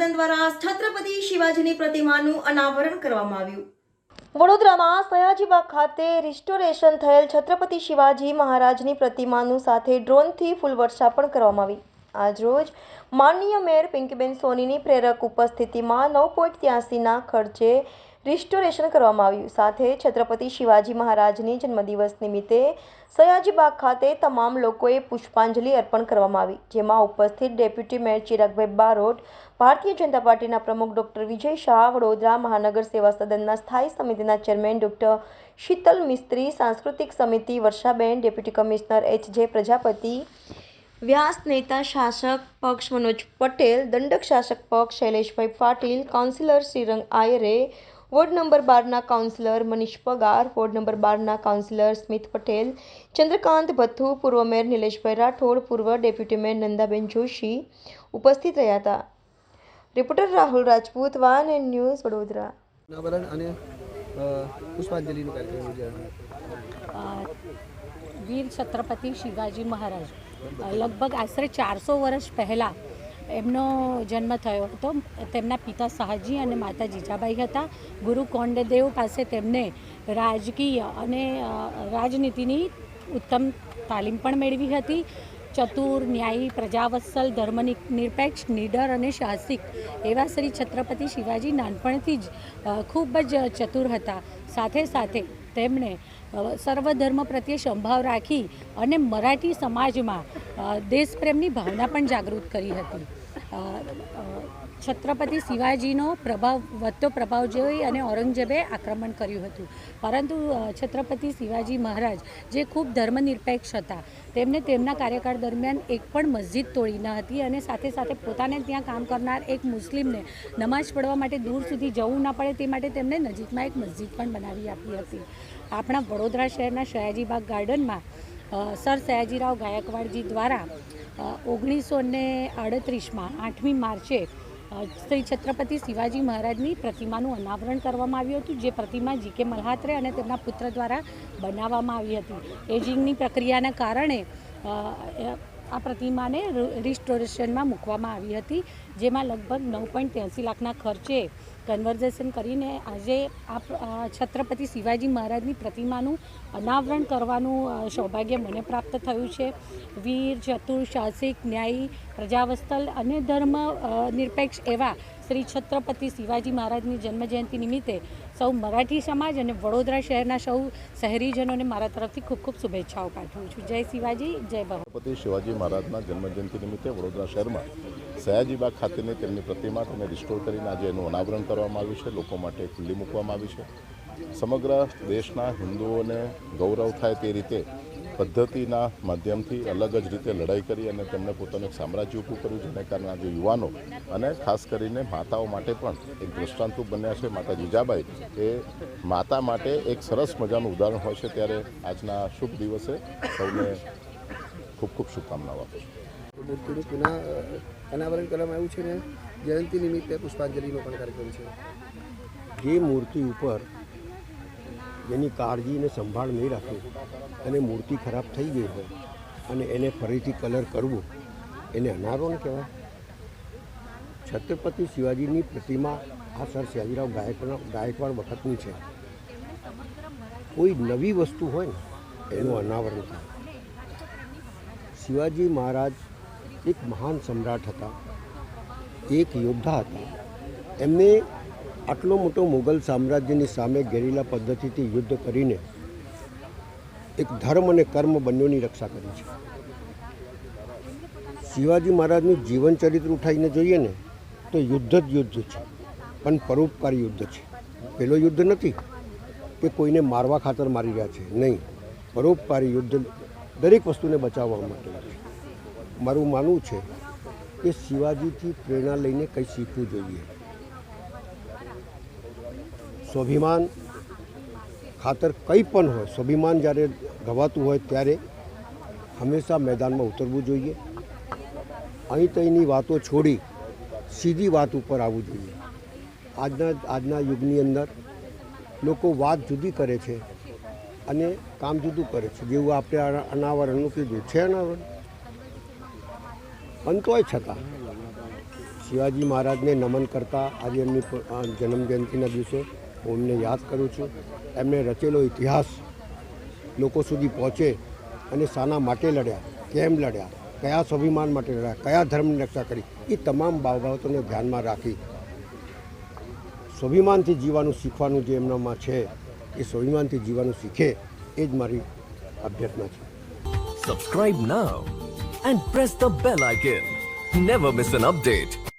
સદન દ્વારા છત્રપતિ શિવાજીની પ્રતિમાનું અનાવરણ કરવામાં આવ્યું. વડોદરામાં સયાજીબાગ ખાતે રિસ્ટોરેશન થયેલ છત્રપતિ શિવાજી મહારાજની પ્રતિમાનું સાથે ડ્રોનથી ફૂલવર્ષા પણ કરવામાં આવી. આજરોજ માનનીય મેયર પિંકીબેન સોનીની પ્રેરક ઉપસ્થિતિમાં નવ પોઈન્ટ ત્યાસીના ખર્ચે રિસ્ટોરેશન કરવામાં આવ્યું. સાથે છત્રપતિ શિવાજી મહારાજની જન્મદિવસ નિમિત્તે સયાજીબાગ ખાતે તમામ લોકોએ પુષ્પાંજલિ અર્પણ કરવામાં આવી, જેમાં ઉપસ્થિત ડેપ્યુટી મેયર ચિરાગભાઈ બારોટ, ભારતીય જનતા પાર્ટીના પ્રમુખ ડોક્ટર વિજય શાહ, વડોદરા મહાનગર સેવા સદનના સ્થાયી સમિતિના ચેરમેન ડોક્ટર શીતલ મિસ્ત્રી, સાંસ્કૃતિક સમિતિ વર્ષાબેન, ડેપ્યુટી કમિશનર એચ જે પ્રજાપતિ, વ્યાસ નેતા શાસક પક્ષ મનોજ પટેલ, દંડક શાસક પક્ષ Shaileshbhai Patil, councillor Shrirang Ayare ward number બારના councillor Manish Pagar ward number બારના કાઉન્સિલર સ્મિત પટેલ ચંદ્રકાંત ભથ્થુ પૂર્વ મેયર નિલેશભાઈ રાઠોડ પૂર્વ ડેપ્યુટી મેયર નંદાબેન જોશી ઉપસ્થિત રહ્યા હતા. રિપોર્ટર રાહુલ રાજપૂત વાન એન્ડ ન્યૂઝ વડોદરા. અને પુષ્પાંજલિનો કાર્યક્રમ યોજાયો. વીર છત્રપતિ શિવાજી મહારાજ. લગભગ આશરે ચારસો વર્ષ પહેલાં એમનો જન્મ થયો હતો. તેમના પિતા શાહજી અને માતા જીજાબાઈ હતા. ગુરુ કોંડદેવ પાસે તેમને રાજકીય અને રાજનીતિની ઉત્તમ તાલીમ પણ મેળવી હતી. ચતુર, ન્યાયી, પ્રજાવત્સલ ધર્મ નિરપેક્ષ, નીડર અને સાહસિક એવા શ્રી છત્રપતિ શિવાજી નાનપણથી જ ખૂબ જ ચતુર હતા. સાથે સાથે તેમણે સર્વધર્મ પ્રત્યે સંભાવ રાખી અને મરાઠી સમાજમાં દેશપ્રેમની ભાવના પણ જાગૃત કરી હતી. છત્રપતિ શિવાજીનો પ્રભાવ, વધતો પ્રભાવ જોઈ અને ઔરંગઝેબે આક્રમણ કર્યું હતું. પરંતુ છત્રપતિ શિવાજી મહારાજ, જે ખૂબ ધર્મનિરપેક્ષ હતા, તેમને તેમના કાર્યકાળ દરમિયાન એક પણ મસ્જિદ તોડી ન હતી અને સાથે સાથે પોતાને ત્યાં કામ કરનાર એક મુસ્લિમને નમાઝ પડવા માટે દૂર સુધી જવું ન પડે તે માટે તેમણે નજીકમાં એક મસ્જિદ પણ બનાવી આપી હતી. આપણા વડોદરા શહેરના સયાજીબાગ ગાર્ડનમાં સર સયાજીરાવ ગાયકવાડજી દ્વારા ઓગણીસો ને આડત્રીસમાં આઠમી માર્ચે શ્રી છત્રપતિ શિવાજી મહારાજની પ્રતિમાનું અનાવરણ કરવામાં આવ્યું હતું, જે પ્રતિમા જી કે મલ્હાત્રે અને તેમના પુત્ર દ્વારા બનાવવામાં આવી હતી. એજિંગની પ્રક્રિયાના કારણે આ પ્રતિમાને રિસ્ટોરેશનમાં મૂકવામાં આવી હતી, જેમાં લગભગ નવ પોઈન્ટ ત્યાંસી લાખના ખર્ચે કન્વર્ઝેશન કરીને આજે આ છત્રપતિ શિવાજી મહારાજની પ્રતિમાનું અનાવરણ કરવાનું સૌભાગ્ય મને પ્રાપ્ત થયું છે. વીર, ચતુર, સાહસિક, ન્યાયી, પ્રજાવસ્થલ અને ધર્મ નિરપેક્ષ એવા શ્રી છત્રપતિ શિવાજી મહારાજની જન્મજયંતિ નિમિત્તે સૌ મરાઠી સમાજ અને વડોદરા શહેરના સૌ શહેરીજનોને મારા તરફથી ખૂબ ખૂબ શુભેચ્છાઓ પાઠવું છું. જય શિવાજી, જય ભવ. શિવાજી મહારાજના જન્મજયંતિ નિમિત્તે વડોદરા શહેરમાં સયાજીબાગ ખાતેની તેમની પ્રતિમા તેને રિસ્ટોર કરીને આજે એનું અનાવરણ કરવામાં આવ્યું છે. લોકો માટે ખુલ્લી મૂકવામાં આવી છે. સમગ્ર દેશના હિન્દુઓને ગૌરવ થાય તે રીતે પદ્ધતિના માધ્યમથી અલગ જ રીતે લડાઈ કરી અને તેમણે પોતાનું એક સામ્રાજ્ય ઊભું કર્યું જેને કારણે આજે યુવાનો અને ખાસ કરીને માતાઓ માટે પણ એક દ્રષ્ટાંતરૂપ બન્યા છે. માતા જીજાબાઈ એ માતા માટે એક સરસ મજાનું ઉદાહરણ હોય છે. ત્યારે આજના શુભ દિવસે સૌને ખૂબ ખૂબ શુભકામનાઓ આપું છું. મૂર્તિનું પુનઃ અનાવરણ કરવામાં આવ્યું છે ને જયંતિ નિમિત્તે પુષ્પાંજલિનો પણ કાર્યક્રમ છે. જે મૂર્તિ ઉપર જેની કાળજી અને સંભાળ નહીં રાખવી અને મૂર્તિ ખરાબ થઈ ગઈ હોય અને એને ફરીથી કલર કરવું, એને અનાવરણ કહેવાય. છત્રપતિ શિવાજીની પ્રતિમા આ સર શિવાજીરાવ ગાયકવાડ ગાયકવાડ વખતની છે. કોઈ નવી વસ્તુ હોય ને એનું અનાવરણ થાય. શિવાજી મહારાજ એક મહાન સમ્રાટ હતા, એક યોદ્ધા હતા. એમને આટલો મોટો મુઘલ સામ્રાજ્યની સામે ગેરીલા પદ્ધતિથી યુદ્ધ કરીને એક ધર્મ અને કર્મ બંનેની રક્ષા કરી છે. શિવાજી મહારાજનું જીવન ચરિત્ર ઉઠાવીને જોઈએ ને, તો યુદ્ધ જ યુદ્ધ છે, પણ પરોપકારી યુદ્ધ છે. પેલો યુદ્ધ નથી કે કોઈને મારવા ખાતર મારી રહ્યા છે. નહીં, પરોપકારી યુદ્ધ દરેક વસ્તુને બચાવવા માટે મારું માનવું છે કે શિવાજીથી પ્રેરણા લઈને કંઈ શીખવું જોઈએ. સ્વાભિમાન ખાતર કંઈ પણ હોય સ્વાભિમાન જ્યારે ગવાતું હોય ત્યારે હંમેશા મેદાનમાં ઉતરવું જોઈએ. અહીં તહીંની વાતો છોડી સીધી વાત ઉપર આવવું જોઈએ. આજના આજના યુગની અંદર લોકો વાત જુદી કરે છે અને કામ જુદું કરે છે. જેવું આપણે અનાવરણનું કીધું છે અનાવરણ? પણ તોય છતાં શિવાજી મહારાજને નમન કરતા અ, જન્મજયંતિના દિવસે હું એમને યાદ કરું છું. એમને રચેલો ઇતિહાસ લોકો સુધી પહોંચે અને શાના માટે લડ્યા, કેમ લડ્યા, કયા સ્વાભિમાન માટે લડ્યા, કયા ધર્મની રક્ષા કરી, એ તમામ બાબતોને ધ્યાનમાં રાખી સ્વાભિમાનથી જીવવાનું શીખવાનું જે એમનામાં છે, એ સ્વાભિમાનથી જીવવાનું શીખે, એ જ મારી અભ્યર્થના છે. Subscribe now and press the bell icon never miss an update.